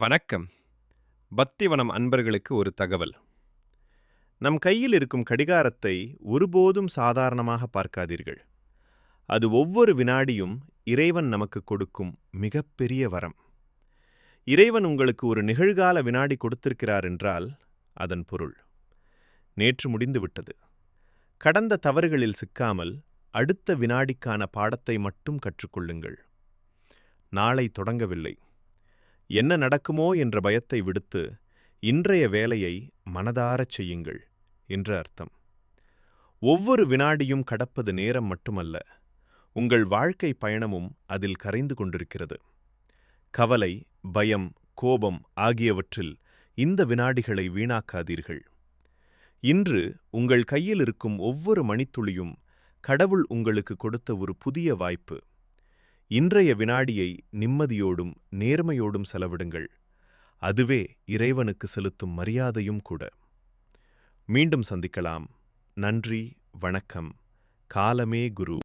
வணக்கம். பக்திவனம் அன்பர்களுக்கு ஒரு தகவல். நம் கையில் இருக்கும் கடிகாரத்தை ஒருபோதும் சாதாரணமாக பார்க்காதீர்கள். அது ஒவ்வொரு வினாடியும் இறைவன் நமக்கு கொடுக்கும் மிகப்பெரிய வரம். இறைவன் உங்களுக்கு ஒரு நிகழ்கால வினாடி கொடுத்திருக்கிறார் என்றால் அதன் பொருள். நேற்று முடிந்துவிட்டது கடந்த தவறுகளில் சிக்காமல் அடுத்த வினாடிக்கான பாடத்தை மட்டும் கற்றுக்கொள்ளுங்கள். நாளை தொடங்கவில்லை. என்ன நடக்குமோ என்ற பயத்தை விடுத்து இன்றைய வேலையை மனதாரச் செய்யுங்கள் என்று அர்த்தம். ஒவ்வொரு வினாடியும் கடப்பது நேரம் மட்டுமல்ல உங்கள் வாழ்க்கை பயணமும் அதில் கரைந்து கொண்டிருக்கிறது. கவலை பயம் கோபம் ஆகியவற்றில் இந்த வினாடிகளை வீணாக்காதீர்கள். இன்று உங்கள் கையில் இருக்கும் ஒவ்வொரு மணித்துளியும் கடவுள் உங்களுக்கு கொடுத்த ஒரு புதிய வாய்ப்பு. இன்றைய வினாடியை நிம்மதியோடும் நேர்மையோடும் செலவிடுங்கள். அதுவே இறைவனுக்கு செலுத்தும் மரியாதையும் கூட. மீண்டும் சந்திக்கலாம். நன்றி வணக்கம். காலமே குரு.